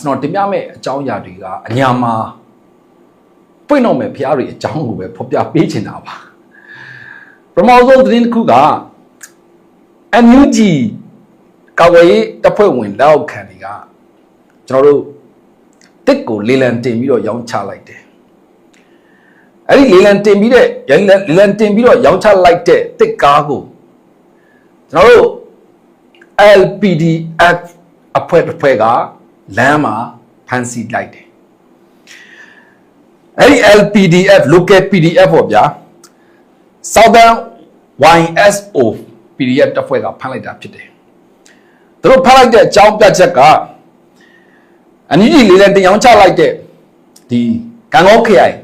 ကျွန်တော်တင်ပြမယ့်အကြောင်းအရာတွေကအညာမှာပွင့်တော့မဲ့ဖျားတွေအကြောင်းကိုပဲဖော်ပြပေးချင်တာပါပထမဆုံးသတင်းတစ်ခုက NUG ကာဝေးတပ်ဖွဲ့ဝင်လက်အောက်ခံတွေကကျွန်တော်တို့တစ်ကိုလေလံတင်ပြီးတော့ရောင်းချလိုက်တယ်အဲ့ဒီလေလံတင်ပြီးတဲ့လေလံတင်ပြီးတော့ရောင်းချလိုက်တဲ့တစ်ကားကိုကျွန်တော်တို့ LPDF အဖွဲ့တစ်ဖွဲ့က လမ်းမှာဖမ်းဆီးလိုက်တယ်အဲ့ဒီ LPDF local PDF ပေါ့ဗျာ Southern YSO PDF တပ်ဖွဲ့ကဖမ်းလိုက်တာဖြစ်တယ်သူတို့ဖမ်းလိုက်တဲ့အကြောင်းပြချက်ကအန်ကြီးလေးလည်းတင်အောင်ချလိုက်တဲ့ဒီကံကောခရိုင်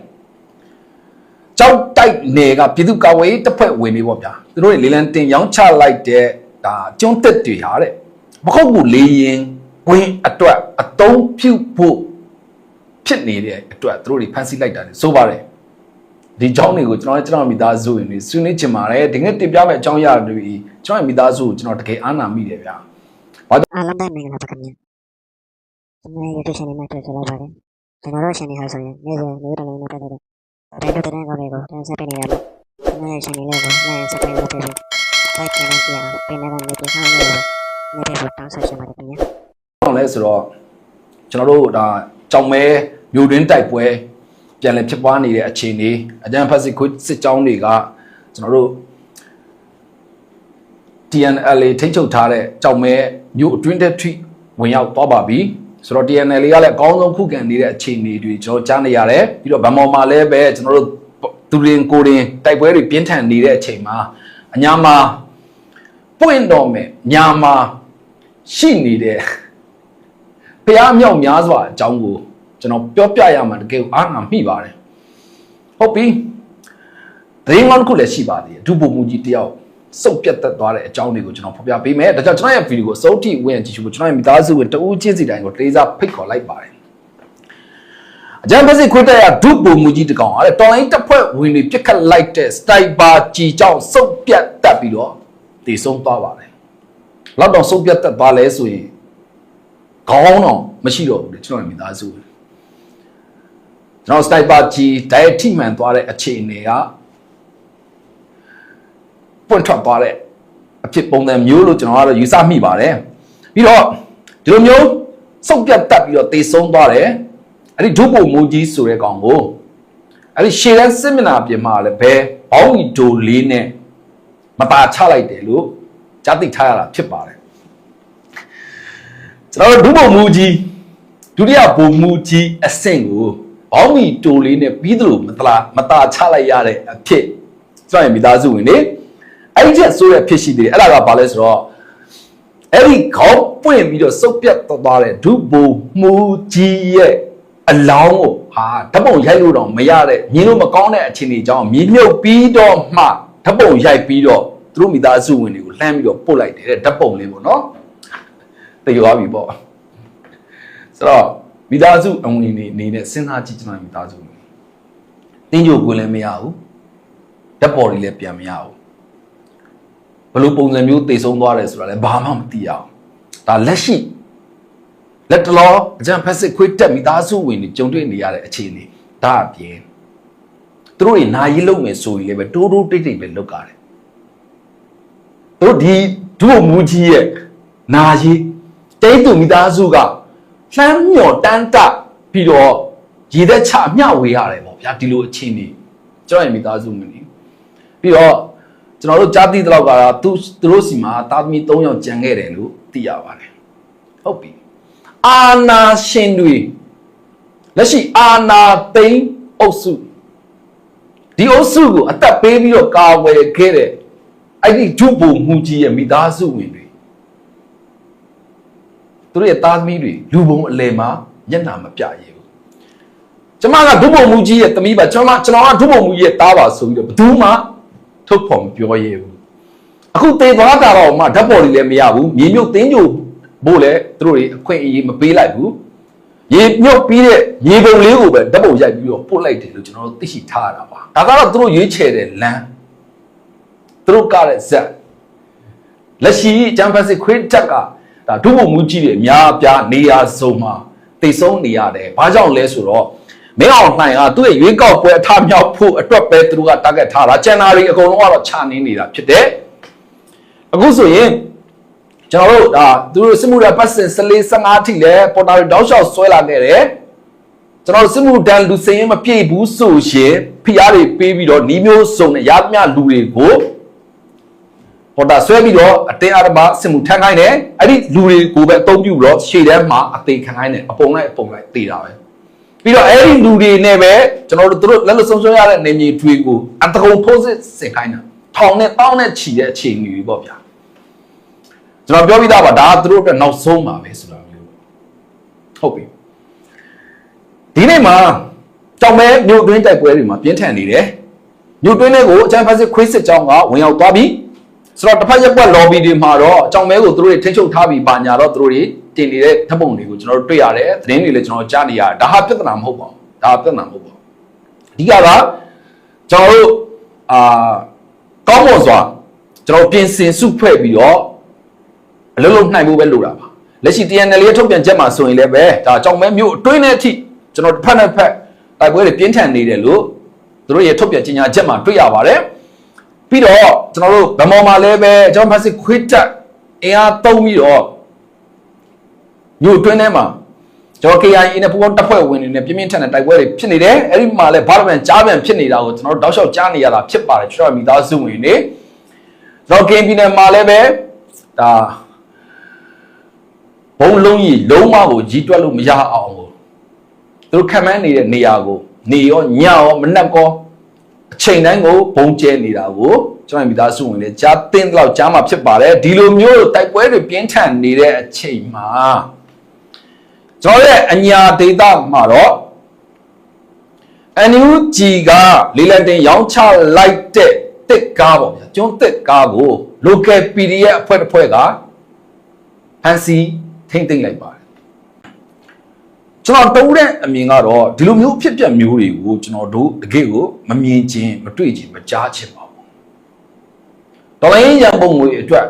ကြောက်တိုက်နယ်ကပြည်သူ့ကာဝေးတပ်ဖွဲ့ဝင်တွေပေါ့ဗျာသူတို့တွေလေးလံတင်ရောင်းချလိုက်တဲ့ဒါကျွန်းတက်တွေဟာတဲ့မဟုတ်ဘူးလေရင်ဝင်းအတွက် သုံးပြုဖို့ဖြစ်နေတဲ့အတွက်သူတို့တွေဖန်ဆီးလိုက်တာလေဆိုပါတယ်ဒီကြောင်းတွေကိုကျွန်တော်လည်းကျွန်တော်မိသားစုဝင်တွေဆွေးနွေးချင်ပါတယ်ဒီနေ့တင်ပြမယ့်အကြောင်းအရာတွေကျွန်တော်မိသားစုကိုကျွန်တော်တကယ်အားနာမိတယ်ဗျာဘာလို့အားလုံးပဲမင်္ဂလာပါခင်ဗျာကျွန်တော်ရဲ့ဒီ channel မှာတွေ့ကြလိုက်ပါတယ်ကျွန်တော်တို့ channel ဟာဆိုရင်နေ့စဉ်နေ့တိုင်းနဲ့ပတ်သက်တဲ့တိုင်းတို့တိုင်းကောင်တွေကိုတင်ဆက်ပေးနေရမှာကျွန်တော်ရဲ့ channel လေးကိုလည်း subscribe လုပ်ပေးပြီး like နဲ့ပြန်ပေးနေတဲ့နေ့တိုင်းကိုလည်းတောင်းဆိုချင်ပါတယ်ခင်ဗျာဟုတ်လဲဆိုတော့ ကျွန်တော်တို့ဒါကြောင်မဲမြို့တွင်းတိုက်ပွဲပြန်လည်ဖြစ်ပွားနေတဲ့အခြေအနေအကြံဖက်စစ်ခွစစ်ကြောင်းတွေကကျွန်တော်တို့ TNLA ထိချုပ်ထားတဲ့ကြောင်မဲမြို့အတွင်းတက်ထိဝင်ရောက်သွားပါပြီဆိုတော့ TNLA ကလည်းအကောင်းဆုံးခုခံနေတဲ့အခြေအနေတွေကျွန်တော်ကြားနေရတယ်ပြီးတော့ဗမော်မှာလည်းပဲကျွန်တော်တို့သူရင်ကိုရင်တိုက်ပွဲတွေပြင်းထန်နေတဲ့အချိန်မှာအညာမှာပွင့်တော်မယ်ညာမှာရှိနေတဲ့ ဖះမြောက်များစွာအကြောင်းကိုကျွန်တော်ပြောပြရမှာတကယ်အားငါမိပါတယ်ဟုတ်ပြီသတင်းကောင်းတစ်ခုလည်းရှိပါသေးတယ်ဒုဗိုလ်မှူးကြီးတယောက်စုပ်ပြတ်သက်သွားတဲ့အကြောင်းတွေကိုကျွန်တော်ဖော်ပြပေးမယ်ဒါကြောင့်ကျွန်တော်ရဲ့ဗီဒီယိုကိုအစိုးထိဝင်ကြည့်ရှုဖို့ကျွန်တော်ရဲ့မိသားစုဝင်တဦးချင်းစီတိုင်းကိုတေးစားဖိတ်ခေါ်လိုက်ပါတယ်အကြံပေးစစ်ခွတ်တဲ့ရဒုဗိုလ်မှူးကြီးတကောင်အဲ့တော်လိုင်းတပ်ဖွဲ့ဝင်တွေပြစ်ခတ်လိုက်တဲ့စတိုက်ပါကြီးကြောင့်စုပ်ပြတ်တက်ပြီးတော့တည်ဆုံးသွားပါတယ်လောက်တော့စုပ်ပြတ်တက်သွားလဲဆိုရင် ခေါင်းတော့မရှိတော့ဘူးလေကျွန်တော်ရဲ့မိသားစုကျွန်တော်စတိုက်ပါကြီးဒိုင်ထိမှန်သွားတဲ့အခြေအနေကပွင့်ထွက်သွားတဲ့အဖြစ်ပုံစံမျိုးလို့ကျွန်တော်ကတော့ယူဆမိပါတယ်ပြီးတော့ဒီလိုမျိုးစုပ်ပြတ်တက်ပြီးတော့တေဆုံးသွားတယ်အဲ့ဒီဒုပုံမူကြီးဆိုတဲ့ကောင်ကိုအဲ့ဒီရှေ့တန်းစစ်မျက်နှာပြင်မှာလည်းဘယ်ဘောင်းကြီးဒိုလေးနဲ့မตาချလိုက်တယ်လို့ကြားသိထားရတာဖြစ်ပါတယ် ကျွန်တော်တို့ဒုဗိုလ်မှူးကြီးဒုတိယဗိုလ်မှူးကြီးအဆင့်ကိုဘောင်းမီတိုလေးနဲ့ပြီးသလိုမတလားမตาချလိုက်ရတဲ့အဖြစ်ကျွန်တော်ရဲ့မိသားစုဝင်နေအဲ့ဒီချက်ဆိုးတဲ့ဖြစ်ရှိသေးတယ်အဲ့ဒါကဘာလဲဆိုတော့အဲ့ဒီခေါင်းပွင့်ပြီးတော့စုပ်ပြတ်သွားတဲ့ဒုဗိုလ်မှူးကြီးရဲ့အလောင်းကိုဟာဓပုံရိုက်လို့တော့မရတဲ့မြင်လို့မကောင်းတဲ့အခြေအနေကြောင့်မြင်မြုပ်ပြီးတော့မှဓပုံရိုက်ပြီးတော့သူတို့မိသားစုဝင်တွေကိုလှမ်းပြီးတော့ပို့လိုက်တယ်တဲ့ဓပုံလေးပေါ့နော် တည်သွားပြီပေါ့ဆိုတော့မိသားစုအဝင်နေနေနဲ့စဉ်းစားကြည့်ကျွန်တော်မိသားစုဝင်တင်းကြိုကွင်းလည်းမရဘူးဓာတ်ပေါ်တွေလည်းပြန်မရဘူးဘယ်လိုပုံစံမျိုးတည်ဆုံးသွားတယ်ဆိုတာလည်းဘာမှမသိရအောင်ဒါလက်ရှိလက်တလောအကြံဖက်စစ်ခွေးတက်မိသားစုဝင်တွေကြုံတွေ့နေရတဲ့အခြေအနေဒါအပြင်သူတို့တွေနာရီလုံးမယ်ဆိုရင်လည်းပဲတိုးတိုးတိတ်တိတ်ပဲလုတ်ကြတယ်သူတို့ဒီဒုမူကြီးရဲ့နာရီ တိတ်သူမိသားစုကလှမ်းမြော်တန်းတပြီးတော့ရေသက်ချမျှဝေရတယ်ပေါ့ဗျာဒီလိုအချင်းနေကျွန်တော်ရဲ့မိသားစုဝင်နေပြီးတော့ကျွန်တော်တို့ကြားသိတဲ့လောက်ကတော့သူသူတို့စီမှာတာသမီ3ယောက်ကြံခဲ့တယ်လို့သိရပါတယ်ဟုတ်ပြီအာနာရှင်တွေလက်ရှိအာနာသိန်းအုပ်စုဒီအုပ်စုကိုအသက်ပေးပြီးတော့ကာဝယ်ခဲ့တဲ့အဲ့ဒီဂျုဘုံမူကြီးရဲ့မိသားစုဝင်တွေ သူတို့ရဲ့သားသမီးတွေလူပုံအလယ်မှာမျက်နှာမပြရဘူးကျမကဒုဘုံမူကြီးရဲ့သမီးပါကျွန်တော်ကျွန်တော်ကဒုဘုံမူကြီးရဲ့သားပါဆိုပြီးတော့ဘယ်သူမှထုတ်ဖော်မပြောရဘူးအခုတေသွားတာတော့မှဓာတ်ပေါ်တွေလည်းမရဘူးမြေမြုပ်တင်းကြိုဖို့လည်းသူတို့တွေအခွင့်အရေးမပေးလိုက်ဘူးရေမြုပ်ပြီးတဲ့ရေပုံလေးကိုပဲဓာတ်ပုံရိုက်ပြီးတော့ပို့လိုက်တယ်လို့ကျွန်တော်တို့သိရှိထားရတာပါဒါကတော့သူတို့ရွေးချယ်တဲ့လမ်းသူတို့ကတဲ့ဇက်လက်ရှိကျမ်းဖတ်စစ်ခွေးတက်က ဒါဒုဗိုလ်မှူးကြီးတွေအများအပြားနေရာစုံမှာတတိတ်ဆုံးနေရတယ်ဘာကြောင့်လဲဆိုတော့မင်းအောင်လှိုင်ကသူ့ရဲ့ရွေးကောက်ပွဲအထမြောက်ဖို့အတွက်ပဲသူတို့က target ထားတာကျန်တာတွေအကုန်လုံးကတော့ခြာနေနေတာဖြစ်တယ်အခုဆိုရင်ကျွန်တော်တို့ဒါသူတို့စစ်မှုရပတ်စင်14 15ထိလဲပေါ်တာတွေတောက်လျှောက်ဆွဲလာခဲ့တယ်ကျွန်တော်တို့စစ်မှုတန်းလူစင်ရင်မပြည့်ဘူးဆိုရင်ဖိအားတွေပေးပြီးတော့နှီးမျိုးစုံနဲ့ရသမျှလူတွေကို ပေါ်တာဆွဲပြီးတော့အတင်းအဓမ္မစစ်မှုထမ်းခိုင်းတယ်အဲ့ဒီလူတွေကိုပဲအသုံးပြုပြီးတော့ရှေ့တန်းမှာအသေးခံခိုင်းတယ်အပုံလိုက်အပုံလိုက်တေးတာပဲပြီးတော့အဲ့ဒီလူတွေနဲ့ပဲကျွန်တော်တို့သူတို့လက်လက်ဆုံးဆုံးရတဲ့နေမြေတွေကိုအတကုံထိုးစစ်ဆင်ခိုင်းတာထောင်နဲ့တောင်းနဲ့ချီတဲ့အခြေအနေတွေပေါ့ဗျာကျွန်တော်ပြောပြီးသားပါဒါကသူတို့အတွက်နောက်ဆုံးပါပဲဆိုတာမျိုးဟုတ်ပြီဒီနေ့မှာကြောင်မဲမြို့တွင်းတိုက်ပွဲတွေမှာပြင်းထန်နေတယ်မြို့တွင်းတွေကိုအချမ်းဖက်စစ်ခွေးစစ်ကြောင်းကဝင်ရောက်သွားပြီ ဆိုတော့တစ်ဖက်ရက်ကွက် lobby တွေမှာတော့ကြောင်မဲကိုသူတို့တွေထိန်းချုပ်ထားပြီးပါညာတော့သူတို့တွေတင်နေတဲ့ဓာတ်ပုံတွေကိုကျွန်တော်တို့တွေ့ရတယ်သတင်းတွေလည်းကျွန်တော်ကြားနေရတယ်ဒါဟာပြဿနာမဟုတ်ပါဘူးဒါဟာပြဿနာမဟုတ်ပါဘူးအဓိကကကျွန်တော်တို့အာကောင်းမွန်စွာကျွန်တော်ပြင်ဆင်စုဖွဲ့ပြီးတော့အလုံးလုံးနှိုင်ဖို့ပဲလိုတာပါလက်ရှိ TNL ရဲ့ထုတ်ပြန်ချက်မှာဆိုရင်လည်းပဲဒါကြောင့်မဲမျိုးအတွင်းနဲ့အထိကျွန်တော်တစ်ဖက်နဲ့ဖက်တိုက်ပွဲတွေပြင်းထန်နေတယ်လို့သူတို့ရဲ့ထုတ်ပြန်ကြေညာချက်မှာတွေ့ရပါတယ် ပြီးတော့ကျွန်တော်တို့ဗမော်မှာလည်းပဲကျွန်တော်ဖက်စစ်ခွေးတက်အင်အားသုံးပြီးတော့မျိုးအတွင်းထဲမှာကျွန်တော် KIA နဲ့ပူးပေါင်းတပ်ဖွဲ့ဝင်တွေနဲ့ပြင်းပြင်းထန်ထန်တိုက်ပွဲတွေဖြစ်နေတယ်အဲ့ဒီမှာလည်းဘာလို့ပြန်ကြားပြန်ဖြစ်နေတာကိုကျွန်တော်တို့တောက်လျှောက်ကြားနေရတာဖြစ်ပါတယ်ကျွန်တော်မိသားစုဝင်တွေကျွန်တော် KPN မှာလည်းပဲဒါဘုံလုံးကြီးလုံးမကိုကြီးတွက်လို့မရအောင်ကိုသူတို့ခံမန်းနေတဲ့နေရာကိုနေရောညရောမနှက်ကောအ ချိန်တိုင်းကိုဘုံကျဲနေတာကိုကျွန်တော်မိသားစုဝင်တွေကြားတင်းတော့ကြားမှာဖြစ်ပါတယ်ဒီလိုမျိုးတိုက်ပွဲတွေပြင်းထန်နေတဲ့အချိန်မှာကျွန်တော်ရဲ့အညာဒေတာမှာတော့ NUG ကလေးလက်တင်ရောင်းချလိုက်တဲ့တစ်ကားပေါ့ဗျာကျွန်းတစ်ကားကို local PDF အဖွဲ့တစ်ဖွဲ့ကဖန်စီထိမ့်သိမ့်လိုက်ပါတယ် ကျွန်တော်တုံးတဲ့အမြင်ကတော့ဒီလိုမျိုးအဖြစ်အပျက်မျိုးတွေကိုကျွန်တော်တို့တကယ့်ကိုမမြင်ချင်းမတွေ့ချင်းမကြားချင်းပါဘူးတော်လိုင်းရန်ပုံငွေအတွက်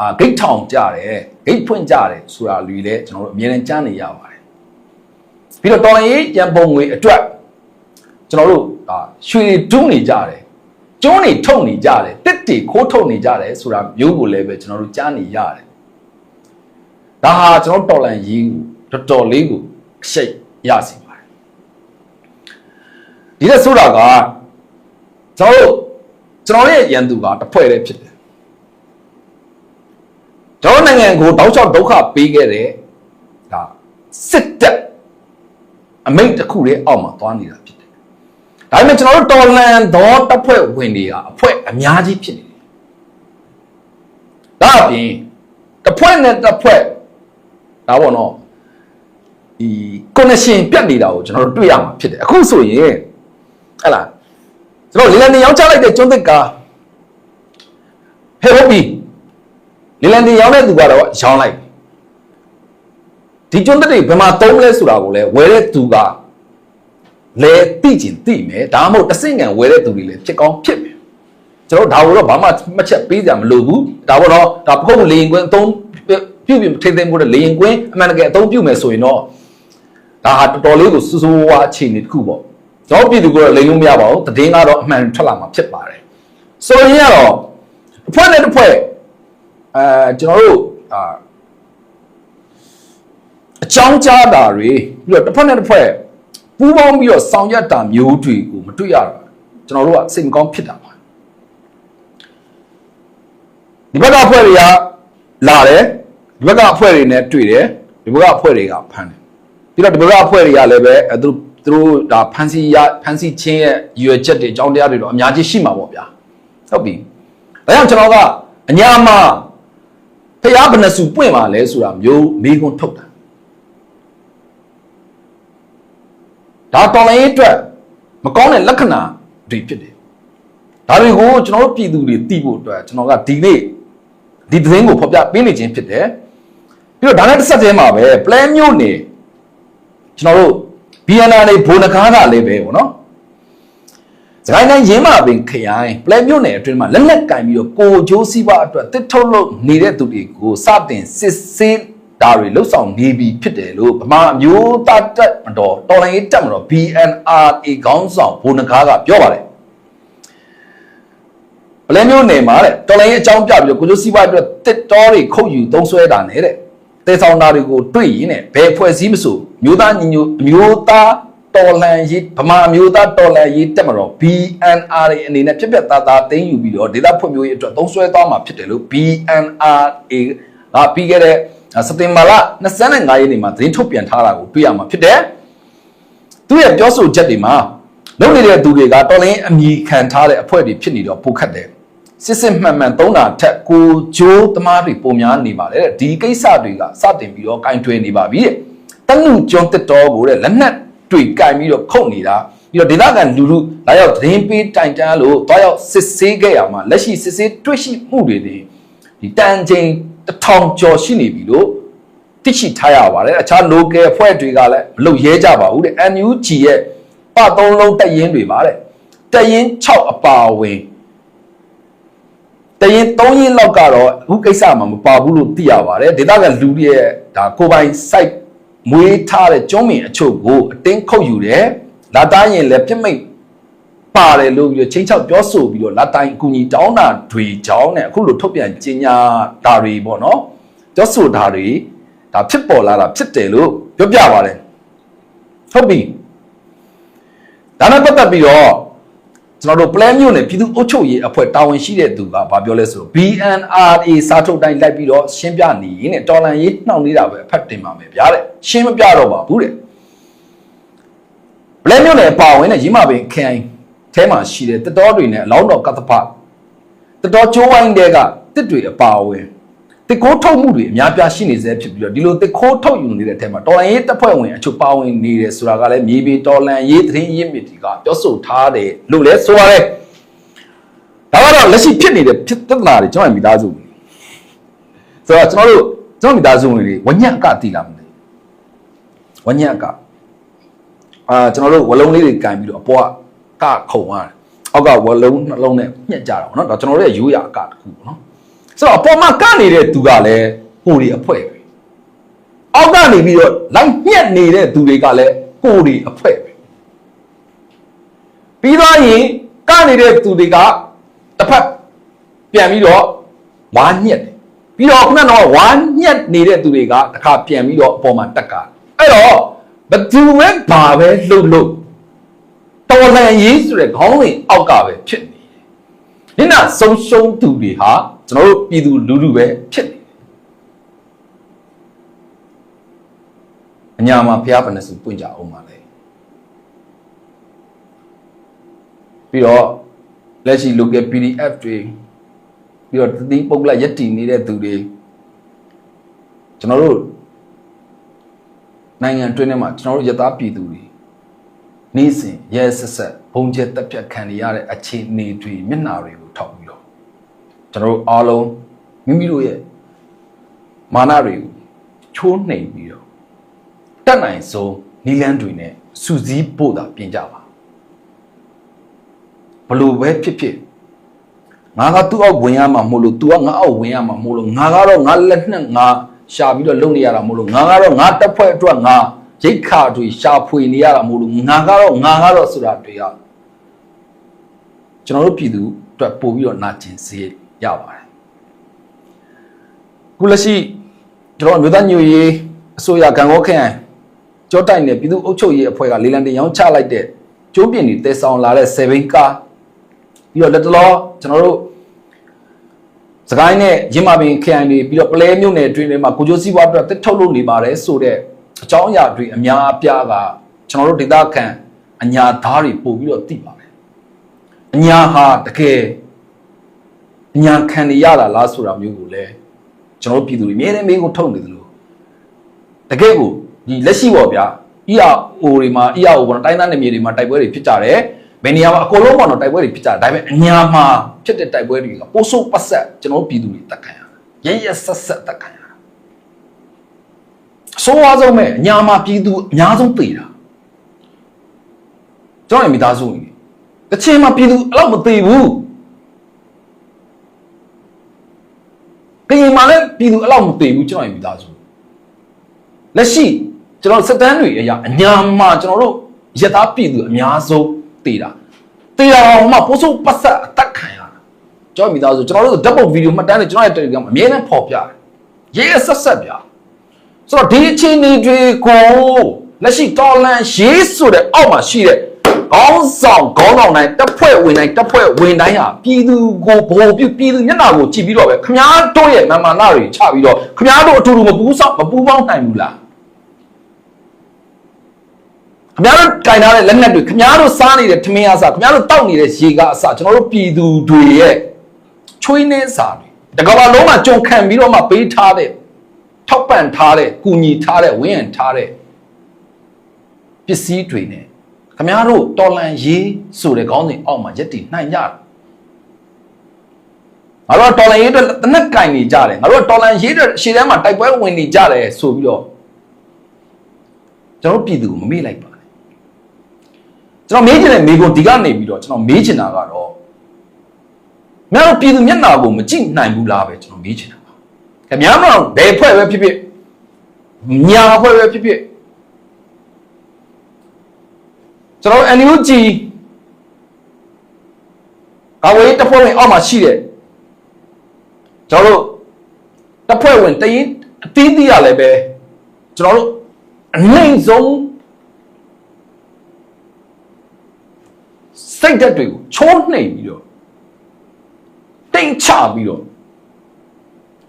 အာဂိတ်ထောင်ကြတယ်ဂိတ်ဖွင့်ကြတယ်ဆိုတာလူတွေလည်းကျွန်တော်တို့အမြင်နဲ့ကြားနေရပါတယ်ပြီးတော့တော်လိုင်းရန်ပုံငွေအတွက်ကျွန်တော်တို့အာရွှေတွန်းနေကြတယ်ကျုံးနေထုတ်နေကြတယ်တစ်တီခိုးထုတ်နေကြတယ်ဆိုတာမျိုးကိုလည်းပဲကျွန်တော်တို့ကြားနေရတယ်ဒါဟာကျွန်တော်တော်လန်ရေးကိုတော်တော်လေးကိုအ ရှိတ်ရစီပါတယ်ဒီလက်ဆိုတာကကျွန်တော်တို့ကျွန်တော်ရဲ့ရန်သူကတစ်ဖွဲ့တည်းဖြစ်တယ်ကျွန်တော်နိုင်ငံကိုတောက်လျှောက်ဒုက္ခပေးခဲ့တဲ့ဒါစစ်တပ်အမိန့်တစ်ခုတည်းအောက်မှာသွားနေတာဖြစ်တယ်ဒါပေမဲ့ကျွန်တော်တို့တော်လန်သောတပ်ဖွဲ့ဝင်တွေကအဖွဲ့အများကြီးဖြစ်နေတယ်ဒါအပြင်တစ်ဖွဲ့နဲ့တစ်ဖွဲ့ဒါပေါ့နော် ဒီ connection ပြတ်နေတာကိုကျွန်တော်တို့တွေ့ရမှာဖြစ်တယ်အခုဆိုရင်ဟဲ့လားကျွန်တော်လေလံနေရောင်းချလိုက်တဲ့ကျွန်းသစ်ကားဟဲ့ဟုတ်ပြီလေလံနေရောင်းတဲ့သူကတော့ရောင်းလိုက်ဒီကျွန်းသစ်တွေဘယ်မှာသုံးလဲဆိုတာကိုလည်းဝယ်တဲ့သူကလဲသိကျင်သိမယ်ဒါမှမဟုတ်တစ်စင်ကန်ဝယ်တဲ့သူတွေလည်းဖြစ်ကောင်းဖြစ်မယ်ကျွန်တော်တို့ဒါကိုတော့ဘာမှမှတ်ချက်ပေးကြမလို့ဘူးဒါပေါ့နော်ဒါဖုန်းလေရင်ကွင်းအသုံးပြုတ်ပြုတ်ထိမ့်သိမ့်ဖို့တဲ့လေရင်ကွင်းအမှန်တကယ်အသုံးပြုမယ်ဆိုရင်တော့ ဒါဟာတော်တော်လေးကိုစူးစူးဝါးအခြေအနေတစ်ခုပေါ့ကျွန်တော်ပြည်သူကတော့လိမ်လို့မရပါဘူးတည်င်းကတော့အမှန်ထွက်လာမှာဖြစ်ပါတယ်ဆိုရင်ကတော့တစ်ဖွဲ့နဲ့တစ်ဖွဲ့အဲကျွန်တော်တို့အာအကြောင်းကြားတာတွေပြီးတော့တစ်ဖက်နဲ့တစ်ဖက်ပူးပေါင်းပြီးတော့ဆောင်ရွက်တာမျိုးတွေကိုမတွေ့ရတော့ကျွန်တော်တို့ကစိတ်မကောင်းဖြစ်တာပါဒီဘက်ကအဖွဲ့တွေကလာတယ်ဒီဘက်ကအဖွဲ့တွေနဲ့တွေ့တယ်ဒီဘက်ကအဖွဲ့တွေကဖမ်းတယ် ပြီးတော့ဒီဘက်ကအဖွဲ့တွေကလည်းပဲအဲသူတို့သူတို့ဒါဖမ်းဆီးရဖမ်းဆီးခြင်းရဲ့ရည်ရွယ်ချက်တွေအကြောင်းတရားတွေတော့အများကြီးရှိမှာပေါ့ဗျာဟုတ်ပြီဒါကြောင့်ကျွန်တော်ကအညာမှာဖျားဘယ်နှစုပွင့်ပါလဲဆိုတာမျိုးမိခွန်းထုတ်တာဒါတော်လိုင်းရေးအတွက်မကောင်းတဲ့လက္ခဏာတွေဖြစ်တယ်။ဒါတွေကိုကျွန်တော်တို့ပြည်သူတွေသိဖို့အတွက်ကျွန်တော်ကဒီနေ့ဒီသတင်းကိုဖော်ပြပေးနေခြင်းဖြစ်တယ်။ပြီးတော့ဒါနဲ့တစ်ဆက်တည်းမှာပဲပလဲမျိုးနေ ကျွန်တော်တို့ BNR နေဘိုးနကားကလည်းပဲပေါ့နော်။စကိုင်းတိုင်းရင်းမာပင်ခရိုင်ပလဲမျိုးနယ်အတွင်းမှာလက်လက်ကင်ပြီးတော့ကိုဂျိုးစီးပွားအတွက်တစ်ထုတ်လုပ်နေတဲ့သူတွေကိုစတင်စစ်ဆေးဒါတွေလှုပ်ဆောင်နေပြီဖြစ်တယ်လို့ဗမာအမျိုးသားတက်မတော်တော်လိုင်းရေးတက်မတော် BNRA ခေါင်းဆောင်ဘုံနဂါကပြောပါတယ်ပလဲမျိုးနယ်မှာတဲ့တော်လိုင်းရေးအကြောင်းပြပြီးတော့ကိုကျိုးစီးပွားအတွက်တစ်တော်တွေခုတ်ယူသုံးဆွဲတာနဲ့တဲ့ တေဆောင်တာတွေကိုတွေ့ရင်တဲ့ဘယ်ဖွဲ့စည်းမဆိုမျိုးသားညီညွတ်အမျိုးသားတော်လန်ရေးဗမာအမျိုးသားတော်လန်ရေးတက်မတော် BNRA အနေနဲ့ပြက်ပြက်သားသားတင်းယူပြီးတော့ဒေသဖွံ့ဖြိုးရေးအတွက်သုံးဆွဲသွားမှာဖြစ်တယ်လို့ BNRA ကပြီးခဲ့တဲ့စက်တင်ဘာလ25ရက်နေ့မှာသတင်းထုတ်ပြန်ထားတာကိုတွေ့ရမှာဖြစ်တယ်။သူရဲ့ပြောဆိုချက်တွေမှာလုပ်နေတဲ့သူတွေကတော်လင်းအမိခံထားတဲ့အဖွဲ့တွေဖြစ်နေတော့ပိုခတ်တယ်။ စစ်စစ်မှန်မှန်သုံးတာထက်ကိုဂျိုးသမားတွေပုံများနေပါတယ်တဲ့ဒီကိစ္စတွေကစတင်ပြီးတော့ကင်တွယ်နေပါပြီတဲ့။တနုကျွန်းတက်တော်ကိုတဲ့လက်နက်တွေကင်ပြီးတော့ခုတ်နေတာပြီးတော့ဒေသခံလူလူလာရောက်သတင်းပေးတိုင်တန်းလို့တွားရောက်စစ်ဆေးခဲ့ရမှာလက်ရှိစစ်ဆေးတွေ့ရှိမှုတွေဒီတန်ချိန်တစ်ထောင်ကျော်ရှိနေပြီလို့သိရှိထားရပါတယ်အခြား local အဖွဲ့တွေကလည်းမလုပ်ရဲကြပါဘူးတဲ့ NUG ရဲ့ပသုံးလုံးတက်ရင်တွေပါတဲ့တက်ရင်6အပါအဝင် တရင်3ရင်လောက်ကတော့အခုကိစ္စမှာမပါဘူးလို့သိရပါတယ်ဒေသခံလူတွေရဲ့ဒါကိုယ်ပိုင် site မွေးထားတဲ့ကျွန်းမင်အချို့ကိုအတင်းခုတ်ယူတယ်လာသားရင်လည်းပြစ်မိတ်ပါတယ်လို့ပြီးတော့ချင်းချောက်ပြောဆိုပြီးတော့လာတိုင်းအကူကြီးတောင်းတာတွေကြောင်းနဲ့အခုလိုထုတ်ပြန်ကြေညာတာတွေပေါ့နော်ပြောဆိုတာတွေဒါဖြစ်ပေါ်လာတာဖြစ်တယ်လို့ပြောပြပါတယ်ဟုတ်ပြီဒါနဲ့ပတ်သက်ပြီးတော့ ကျွန်တော်တို့ plan မျိုးနဲ့ပြည်သူ့အုပ်ချုပ်ရေးအဖွဲ့တာဝန်ရှိတဲ့သူကဘာပြောလဲဆိုတော့ BNRA စာထုတ်တိုင်းလိုက်ပြီးတော့ရှင်းပြနေရင်တဲ့တော်လန်ရေးနှောင့်နေတာပဲအဖတ်တင်ပါမယ်ဗျာတဲ့ရှင်းမပြတော့ပါဘူးတဲ့ plan မျိုးနဲ့ပါဝင်တဲ့ရင်းမပင်ခရိုင်အဲမှာရှိတဲ့တတော်တွေနဲ့အလောင်းတော်ကသဖတတော်ကျိုးဝိုင်းတွေကတစ်တွေအပါဝင် တစ်ခိုးထုတ်မှုတွေအများပြားရှိနေစေဖြစ်ပြီးတော့ဒီလိုတစ်ခိုးထုတ်ယူနေတဲ့အထက်မှာတော်လန်ရေးတပ်ဖွဲ့ဝင်အချို့ပါဝင်နေတယ်ဆိုတာကလည်းမြေပြင်တော်လန်ရေးသတင်းရင်းမြစ်တွေကပြောဆိုထားတယ်လို့လည်းဆိုပါတယ်ဒါကတော့လက်ရှိဖြစ်နေတဲ့ဖြစ်သက်လာတွေကျွန်တော်မိသားစုဆိုတော့ကျွန်တော်တို့ကျွန်တော်မိသားစုဝင်တွေဝညံ့အကတည်လာမလဲဝညံ့အကအာကျွန်တော်တို့ဝလုံးလေးတွေကန်ပြီးတော့အပေါ်ကကခုံရတယ်အောက်ကဝလုံးနှလုံးနဲ့ညှက်ကြတာပေါ့နော်ဒါကျွန်တော်တို့ရဲ့ရိုးရာအကတစ်ခုပေါ့နော် ဆိုတော့အပေါ်မှာကနေတဲ့သူကလည်းကိုယ်တွေအဖွဲပဲအောက်ကနေပြီးတော့လိုက်ညှက်နေတဲ့သူတွေကလည်းကိုယ်တွေအဖွဲပဲပြီးတော့ရင်ကနေတဲ့သူတွေကတစ်ဖက်ပြန်ပြီးတော့ဝါညက်တယ်ပြီးတော့ခုနကတော့ဝါညက်နေတဲ့သူတွေကတစ်ခါပြန်ပြီးတော့အပေါ်မှာတက်ကအဲ့တော့ဘသူပဲဘာပဲလှုပ်လှုပ်တော်လန်ရေးဆိုတဲ့ခေါင်းစဉ်အောက်ကပဲဖြစ်နေတယ်။ညနာဆုံးရှုံးသူတွေဟာ ကျွန်တော်တို့ပြည်သူလူထုပဲဖြစ်နေတယ်။အညာမှာဖျားဖဏစုပွင့်ကြအောင်ပါလေ။ပြီးတော့လက်ရှိ local PDF တွေပြီးတော့တတိပုဂ္ဂလယက်တီနေတဲ့သူတွေကျွန်တော်တို့နိုင်ငံအတွင်းထဲမှာကျွန်တော်တို့ယသားပြည်သူတွေနေ့စဉ်ရဲဆက်ဆက်ဘုံကျက်တက်ပြတ်ခံရတဲ့အခြေအနေတွေမျက်နှာတွေကိုထောက်ပြီးတော့ ကျွန်တော်တို့အားလုံးမိမိတို့ရဲ့မာနတွေကိုချိုးနှိမ်ပြီးတော့တက်နိုင်ဆုံးနီလန်းတွေနဲ့စူးစီးဖို့တာပြင်ကြပါဘလို့ပဲဖြစ်ဖြစ်ငါကသူ့အောက်ဝင်ရမှာမဟုတ်လို့ तू ကငါအောက်ဝင်ရမှာမဟုတ်လို့ငါကတော့ငါလက်နဲ့ငါရှာပြီးတော့လုပ်နေရတာမဟုတ်လို့ငါကတော့ငါတက်ဖွဲ့အတွက်ငါရိတ်ခါတွေရှာဖွေနေရတာမဟုတ်လို့ငါကတော့ငါကတော့ဆိုတာတွေကကျွန်တော်တို့ပြည်သူအတွက်ပို့ပြီးတော့နာကျင်စေ ရပါတယ်ခုလက်ရှိကျွန်တော်အမျိုးသားညွရေးအစိုးရကံကောခရိုင်ကြောတိုက်နယ်ပြည်သူ့အုပ်ချုပ်ရေးအဖွဲ့ကလေလံတင်ရောင်းချလိုက်တဲ့ကျိုးပြင်းတွေတဲဆောင်လာတဲ့7ဘိန်းကားပြီးတော့လက်တလောကျွန်တော်တို့စကိုင်းနဲ့ရင်းမာပင်ခရိုင်တွေပြီးတော့ပလဲမြို့နယ်အတွင်းတွေမှာကိုကျိုးစီးပွားအတွက်တက်ထုတ်လုပ်နေပါတယ်ဆိုတဲ့အကြောင်းအရာတွေအများအပြားကကျွန်တော်တို့ဒေသခံအညာသားတွေပို့ပြီးတော့သိပါတယ်အညာဟာတကယ် အညာခံနေရတာလားဆိုတာမျိုးကိုလည်းကျွန်တော်တို့ပြည်သူတွေအများနဲ့မင်းကိုထုတ်နေသလိုတကယ်ကိုဒီလက်ရှိပေါ့ဗျာ ERO တွေမှာ ERO ပေါ့နော်တိုင်းသားနယ်မြေတွေမှာတိုက်ပွဲတွေဖြစ်ကြတယ်ဘယ်နေရာမှာအကုန်လုံးပေါ့နော်တိုက်ပွဲတွေဖြစ်ကြတယ်ဒါပေမဲ့အညာမှာဖြစ်တဲ့တိုက်ပွဲတွေကပိုဆိုးပတ်ဆက်ကျွန်တော်တို့ပြည်သူတွေတက်ခံရတယ်ရရဆက်ဆက်တက်ခံရအဆိုးအဆုံးပဲအညာမှာပြည်သူအများဆုံးတည်တာကျွန်တော်ရဲ့မိသားစုဝင်တချင်မှာပြည်သူအဲ့လောက်မတည်ဘူး ကရင်မှာလည်းပြည်သူအဲ့လောက်မတည်ဘူးကျွန်တော်ရဲ့မိသားစုလက်ရှိကျွန်တော်စက်တန်းတွေအရာအညာမှာကျွန်တော်တို့ရသားပြည်သူအများဆုံးတည်တာတည်အောင်မှပိုးစိုးပတ်သက်အသက်ခံရတာကျွန်တော်မိသားစုကျွန်တော်တို့ဓာတ်ပုံဗီဒီယိုမှတ်တမ်းတွေကျွန်တော်ရဲ့ Telegram အမြဲတမ်းပေါ်ပြတယ်ရေးရဆက်ဆက်ပြဆိုတော့ဒီအခြေအနေတွေကိုလက်ရှိတော်လန်ရေးဆိုတဲ့အောက်မှာရှိတဲ့ ခေါင်းဆောင်ခေါင်းဆောင်တိုင်းတပ်ဖွဲ့ဝင်တိုင်းတပ်ဖွဲ့ဝင်တိုင်းဟာပြည်သူကိုဗဟိုပြုပြည်သူမျက်နှာကိုကြည့်ပြီးတော့ပဲခမားတို့ရဲ့မာမာနတွေချပြီးတော့ခမားတို့အတူတူမပူးဆောင်မပူးပေါင်းနိုင်ဘူးလားခင်ဗျားတို့ကင်ထားတဲ့လက်နက်တွေခင်ဗျားတို့စားနေတဲ့ထမင်းအစားခင်ဗျားတို့တောက်နေတဲ့ရေကအစားကျွန်တော်တို့ပြည်သူတွေရဲ့ချွေးနှင်းစာတွေတကဘာလုံးမှာကြုံခံပြီးတော့မှပေးထားတဲ့ထောက်ပံ့ထားတဲ့ကူညီထားတဲ့ဝင်းရံထားတဲ့ပစ္စည်းတွေနဲ့ ခင်ဗျားတို့တော်လန်ရေးဆိုတဲ့ခေါင်းစဉ်အောက်မှာရက်တည်နိုင်ကြတယ်ငါတို့ကတော်လန်ရေးအတွက်တနက်ကင်နေကြတယ်ငါတို့ကတော်လန်ရေးအတွက်ရှေ့တန်းမှာတိုက်ပွဲဝင်နေကြတယ်ဆိုပြီးတော့ကျွန်တော်တို့ပြည်သူကိုမမေ့လိုက်ပါနဲ့ကျွန်တော်မေးချင်တဲ့မေးခွန်းဒီကနေပြီးတော့ကျွန်တော်မေးချင်တာကတော့မြတ်တို့ပြည်သူမျက်နှာကိုမကြည့်နိုင်ဘူးလားပဲကျွန်တော်မေးချင်တာပါခင်ဗျားတို့ဘယ်ဖွဲ့ပဲဖြစ်ဖြစ်ညာဖွဲ့ပဲဖြစ်ဖြစ် ကျွန်တော် NUG ကာဝေးတပ်ဖွဲ့ဝင်အောက်မှာရှိတဲ့ကျွန်တော်တို့တပ်ဖွဲ့ဝင်တရင်အသီးသီးရလည်းပဲကျွန်တော်တို့အနိုင်ဆုံးစိတ်ဓာတ်တွေကိုချိုးနှိမ်ပြီးတော့တိမ်ချပြီးတော့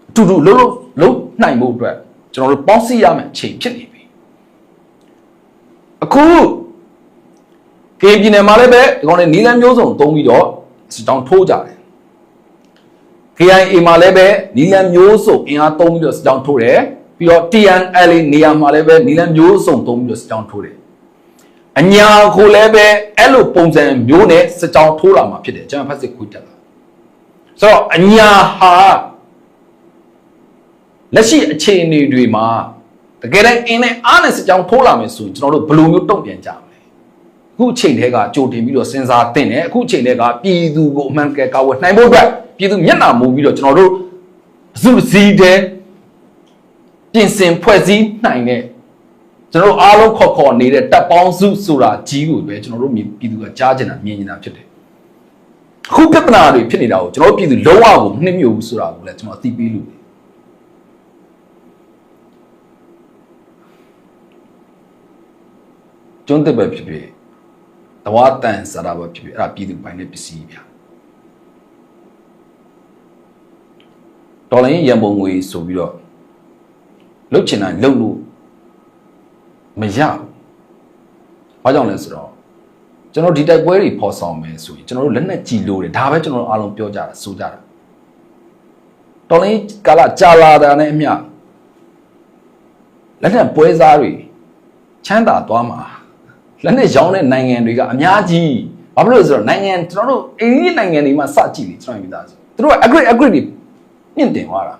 အတူတူလုံးလုံးလုံးနိုင်မှုအတွက်ကျွန်တော်တို့ပေါင်းစည်းရမယ့်အချိန်ဖြစ်နေပြီအခု ကေပြည်နယ်မှာလည်းပဲဒီကောင်တွေနီလန်းမျိုးစုံသုံးပြီးတော့စစ်တောင်းထိုးကြတယ် KIA မှာလည်းပဲနီလန်းမျိုးစုံအင်အားသုံးပြီးတော့စစ်တောင်းထိုးတယ်ပြီးတော့ TNL နေရာမှာလည်းပဲနီလန်းမျိုးစုံသုံးပြီးတော့စစ်တောင်းထိုးတယ်အညာကိုလည်းပဲအဲ့လိုပုံစံမျိုးနဲ့စစ်တောင်းထိုးလာမှာဖြစ်တယ်ကျွန်တော်ဖတ်စစ်ခွေးတက်လာဆိုတော့အညာဟာလက်ရှိအခြေအနေတွေမှာတကယ်တမ်းအင်းနဲ့အားနဲ့စစ်တောင်းထိုးလာမယ်ဆိုရင်ကျွန်တော်တို့ဘယ်လိုမျိုးတုံ့ပြန်ကြမလဲ အခုအချိန်တည်းကကြိုတင်ပြီးတော့စဉ်းစားသင့်တယ်အခုအချိန်တည်းကပြည်သူကိုအမှန်တကယ်ကာဝယ်နိုင်ဖို့အတွက်ပြည်သူမျက်နှာမူပြီးတော့ကျွန်တော်တို့အစုစည်းတဲ့ပြင်ဆင်ဖွဲ့စည်းနိုင်တဲ့ကျွန်တော်တို့အားလုံးခေါ်ခေါ်နေတဲ့တပ်ပေါင်းစုဆိုတာကြီးကိုပဲကျွန်တော်တို့ပြည်သူကကြားကျင်တာမြင်နေတာဖြစ်တယ်အခုပြဿနာတွေဖြစ်နေတာကိုကျွန်တော်တို့ပြည်သူလုံးဝကိုမနှိမ့်မြုပ်ဘူးဆိုတာကိုလည်းကျွန်တော်အသိပေးလို့ကျွန်းတက်ပဲဖြစ်ဖြစ် တဝါတန်စရာပဲဖြစ်ဖြစ်အဲ့ဒါပြည်သူပိုင်တဲ့ပစ္စည်းဗျာဒေါ်လာရန်ပုံငွေဆိုပြီးတော့လုတ်ချင်တာလုတ်လို့မရဘူးဘာကြောင့်လဲဆိုတော့ကျွန်တော်ဒီတိုက်ပွဲတွေဖော်ဆောင်မယ်ဆိုရင်ကျွန်တော်တို့လက်နက်ကြည်လို့တယ်ဒါပဲကျွန်တော်တို့အားလုံးပြောကြတာဆိုကြတာတော်လိုင်းကာလကြာလာတာနဲ့အမျှလက်နက်ပွဲစားတွေချမ်းသာသွားမှာ လက်နဲ့ရောင်းတဲ့နိုင်ငံတွေကအများကြီးဘာဖြစ်လို့လဲဆိုတော့နိုင်ငံကျွန်တော်တို့အိန္ဒိယနိုင်ငံတွေမှာစကြည့်လေကျွန်တော်မိသားစုသူတို့က agree agree တွေမြင့်တင်သွားတာ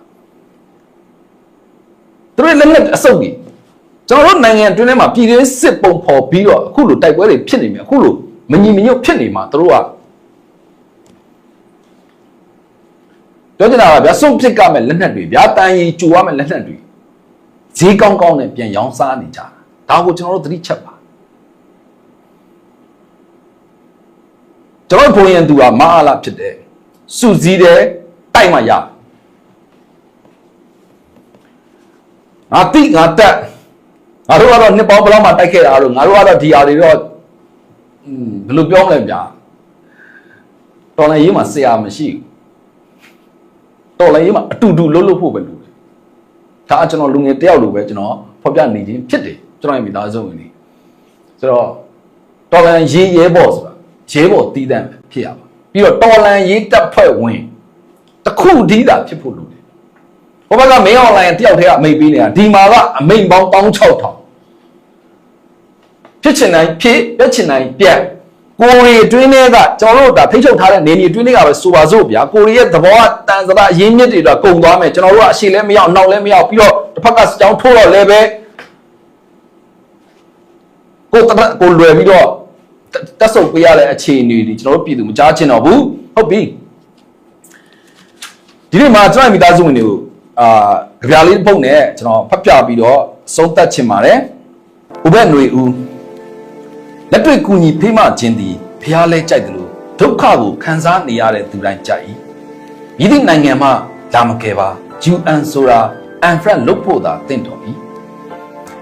သူတို့လက်နဲ့အစုပ်ကြီးကျွန်တော်တို့နိုင်ငံအတွင်းထဲမှာပြည်တွင်းစစ်ပုံဖော်ပြီးတော့အခုလိုတိုက်ပွဲတွေဖြစ်နေမြအခုလိုမညီမညွတ်ဖြစ်နေမှာသူတို့ကပြောချင်တာကဗျာစွန့်ပစ်ကမဲ့လက်နက်တွေဗျာတန်ရီကြူရမဲ့လက်နက်တွေဈေးကောင်းကောင်းနဲ့ပြန်ရောင်းစားနေကြတာဒါကိုကျွန်တော်တို့သတိချက်ပါ ကျွန်တော်ဘုံရင်သူကမအားလာဖြစ်တယ်စုစည်းတယ်တိုက်မှရငါတိငါတက်ငါတို့ကတော့နှစ်ပေါင်းဘယ်လောက်မှတိုက်ခဲ့တာတော့ငါတို့ကတော့ဒီဟာတွေတော့อืมဘယ်လိုပြောမလဲဗျာတော်လည်းရေးမှာဆရာမရှိဘူးတော်လည်းရေးမှာအတူတူလှုပ်လှုပ်ဖို့ပဲလိုတယ်ဒါကျွန်တော်လူငယ်တယောက်လိုပဲကျွန်တော်ဖော်ပြနေခြင်းဖြစ်တယ်ကျွန်တော်ရဲ့မိသားစုဝင်နေဆိုတော့တော်လည်းရေးရဲပေါ့ဆိုတာ ရဲဘော်တီးတန့်ပဲဖြစ်ရပါပြီးတော့တော်လန်ရေးတပ်ဖွဲ့ဝင်တစ်ခုတည်းသာဖြစ်ဖို့လိုတယ်ဟိုဘက်ကမင်းအွန်လိုင်းတယောက်တည်းကအမိတ်ပေးနေတာဒီမှာကအမိတ်ပေါင်း16000ဖြစ်ချင်တိုင်းဖြစ်ပြက်ချင်တိုင်းပြက်ကိုရီအတွင်းထဲကကျွန်တော်တို့ဒါထိချုပ်ထားတဲ့နေနေအတွင်းထဲကပဲဆိုပါစို့ဗျာကိုရီရဲ့သဘောကတန်စရာအရင်းမြစ်တွေတော့ကုန်သွားမယ်ကျွန်တော်တို့ကအရှိလည်းမရောက်နောက်လည်းမရောက်ပြီးတော့တစ်ဖက်ကစကြောင်းထိုးတော့လည်းပဲကိုတကိုလွယ်ပြီးတော့ တက်ဆုပ်ပေးရတဲ့အခြေအနေတွေကျွန်တော်တို့ပြည်သူမကြားချင်တော့ဘူးဟုတ်ပြီဒီနေ့မှာကျွန်တော်မိသားစုဝင်တွေကိုအာကြပြားလေးပုံနဲ့ကျွန်တော်ဖတ်ပြပြီးတော့ဆုံးသက်ချင်ပါတယ်ဥပ္ပຫນွေဦးလက်တွေ့ကူညီဖေးမခြင်းသည်ဖျားလဲကြိုက်တယ်လို့ဒုက္ခကိုခံစားနေရတဲ့သူတိုင်းကြိုက်၏မြည်သည့်နိုင်ငံမှလာမကယ်ပါ UN ဆိုတာအန်ဖရန်လုတ်ဖို့သာတင့်တော်၏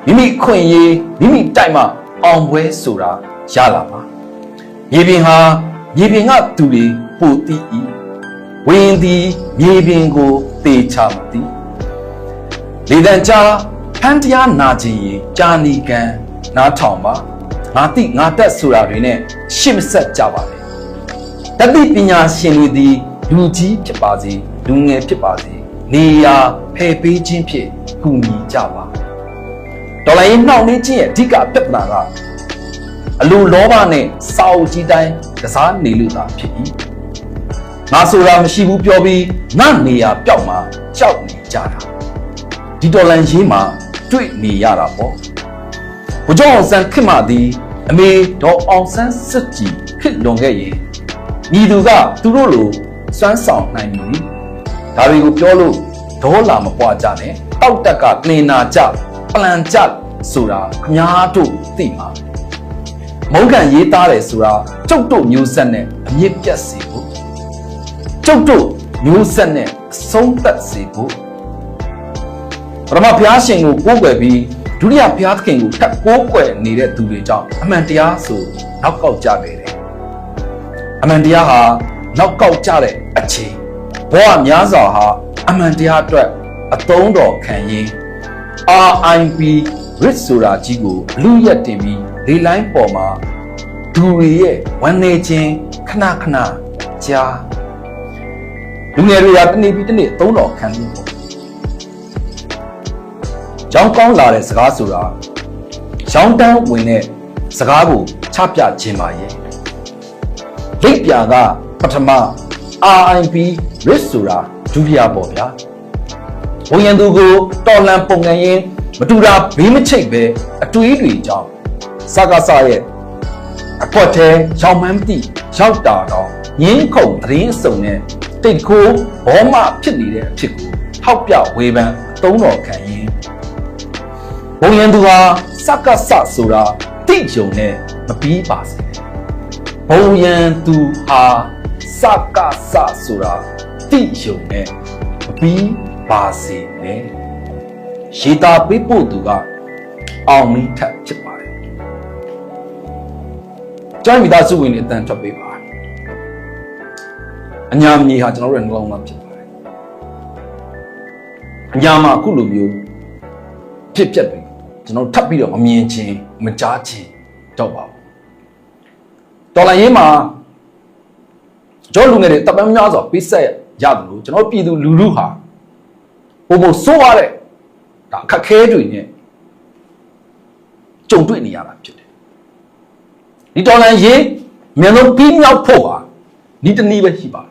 မိမိခွင့်ရေးမိမိတိုက်မှအောင်ပွဲဆိုတာ ရလာပါမြေပြင်ဟာမြေပြင်ကသူတွေပိုတိ၏ဝင်းသည်မြေပြင်ကိုတေချမသည်လေတံကြားဖန်တရားနာခြင်းရင်ကြာနီကန်နားထောင်ပါငါတိငါတက်ဆိုတာတွေနဲ့ရှစ်မဆက်ကြပါနဲ့တတိပညာရှင်တွေသည်လူကြီးဖြစ်ပါစေလူငယ်ဖြစ်ပါစေနေရာဖယ်ပေးခြင်းဖြင့်ကူညီကြပါဒေါ်လာရေးနှောင့်နှင်းခြင်းရဲ့အဓိကပြဿနာက အလိုလောဘနဲ့စာအုပ်ကြီးတိုင်းကစားနေလို့သာဖြစ်၏ငါဆိုတာမရှိဘူးပြောပြီးငါနေရာပျောက်မှာကြောက်နေကြတာဒီဒေါ်လာရေးမှာတွေ့နေရတာပေါ့ဘုကြောင့်အောင်ဆန်းခင်မသည်အမေဒေါ်အောင်ဆန်းစစ်ကြည်ဖြစ်လွန်ခဲ့ရင်ညီသူကသူတို့လိုစွမ်းဆောင်နိုင်ပြီဒါတွေကိုပြောလို့ဒေါ်လာမပွားကြနဲ့တောက်တက်ကနှင်နာကြပလန်ကြဆိုတာခမားတို့သိမှာ မုန်းကန်ရေးသားတယ်ဆိုတာကျုပ်တို့မျိုးဆက်နဲ့အမြင့်ပြတ်စေဖို့ကျုပ်တို့မျိုးဆက်နဲ့အဆုံးသတ်စေဖို့ပရမဘုရားရှင်ကိုကိုးကွယ်ပြီးဒုတိယဘုရားသခင်ကိုထပ်ကိုးကွယ်နေတဲ့သူတွေကြောင့်အမှန်တရားဆိုနောက်ကောက်ကြခဲ့တယ်အမှန်တရားဟာနောက်ကောက်ကြတဲ့အချိန်ဘောကများစွာဟာအမှန်တရားအတွက်အသုံးတော်ခံရင်း RIP rich ဆိုတာကြီးကိုအလူရက်တင်ပြီး လေလိုင်းပေါ်မှာသူတွေရဲ့ဝန်နေခြင်းခဏခဏကြားလူငယ်တွေကတနေ့ပြီးတနေ့သုံးတော်ခံလို့ပေါ့။ကြောင်းကောင်းလာတဲ့စကားဆိုတာရောင်းတန်းဝင်တဲ့စကားကိုချပြခြင်းပါရဲ့။လိပ်ပြာကပထမ RIP rich ဆိုတာဒုတိယပေါ့ဗျာ။ဘုံရန်သူကိုတော်လန်ပုံကန်ရင်မတူတာဘေးမချိတ်ပဲအတွေးတွေကြောင့် စကားစရဲ့အကွက်သေးရောင်မှန်းမသိရောက်တာတော့ငင်းခုန်သတင်းအစုံနဲ့တိတ်ကိုဘောမဖြစ်နေတဲ့အဖြစ်ကိုထောက်ပြဝေဖန်အသုံးတော်ခံရင်ဘုံရန်သူဟာစကားစဆိုတာတိတ်ယုံနဲ့မပြီးပါစေဘုံရန်သူဟာစကားစဆိုတာတိတ်ယုံနဲ့မပြီးပါစေနဲ့ရေတာပေးဖို့သူကအောင်မင်းထက်ဖြစ်ပါ တယ်ကျောင်းမိသားစုဝင်တွေအတန်ထွက်ပေးပါအညာမြေဟာကျွန်တော်တို့ရဲ့နှလုံးသားဖြစ်ပါတယ်အညာမှာအခုလိုမျိုးဖြစ်ပျက်ပြီကျွန်တော်ထပ်ပြီးတော့မမြင်ချင်းမကြားချင်းတော့ပါဘူးတော်လိုင်းရေးမှာကျွန်တော်လူငယ်တွေတပ်ပန်းများစွာပေးဆက်ရတယ်လို့ကျွန်တော်ပြည်သူလူထုဟာပုံပုံစိုးရတဲ့ဒါအခက်ခဲတွေနဲ့ကြုံတွေ့နေရတာဖြစ်တယ် ဒီတော်လန်ရေးမြန်ဆုံးပြီးမြောက်ဖို့ဟာဒီတနည်းပဲရှိပါတယ်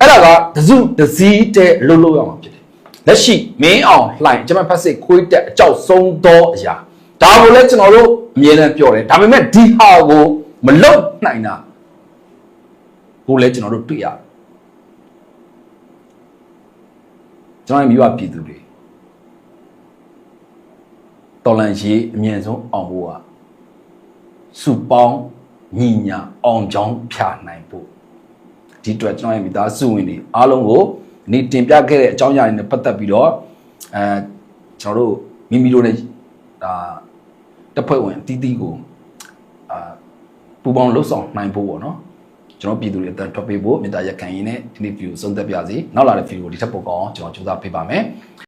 အဲ့ဒါကတစုတစည်းတဲ့အလုပ်လုပ်ရမှာဖြစ်တယ်လက်ရှိမင်းအောင်လှိုင်ကျွန်မဖက်စစ်ခွေးတက်အကြောက်ဆုံးသောအရာဒါကိုလည်းကျွန်တော်တို့အမြဲတမ်းပြောတယ်ဒါပေမဲ့ဒီဟာကိုမလုံနိုင်တာကိုလည်းကျွန်တော်တို့တွေ့ရတယ်ကျွန်တော်ရဲ့မိဘပြည်သူတွေတော်လန်ရေးအမြင့်ဆုံးအောင်ဖို့က စုပေါင်းညီညာအောင်ကြောင်းဖြာနိုင်ဖို့ဒီအတွက်ကျွန်တော်ရဲ့မိသားစုဝင်တွေအားလုံးကိုဒီတင်ပြခဲ့တဲ့အကြောင်းအရာတွေနဲ့ပတ်သက်ပြီးတော့အဲကျွန်တော်တို့မိမိတို့နဲ့ဒါတပ်ဖွဲ့ဝင်အတီးတီးကိုအာပူပေါင်းလှုပ်ဆောင်နိုင်ဖို့ပေါ့နော်ကျွန်တော်ပြည်သူတွေအတန်ထွက်ပေးဖို့မေတ္တာရက်ခံရင်းနဲ့ဒီနေ့ view ဆုံးသက်ပြစီနောက်လာတဲ့ view ကိုဒီထက်ပိုကောင်းအောင်ကျွန်တော်ကြိုးစားပေးပါမယ်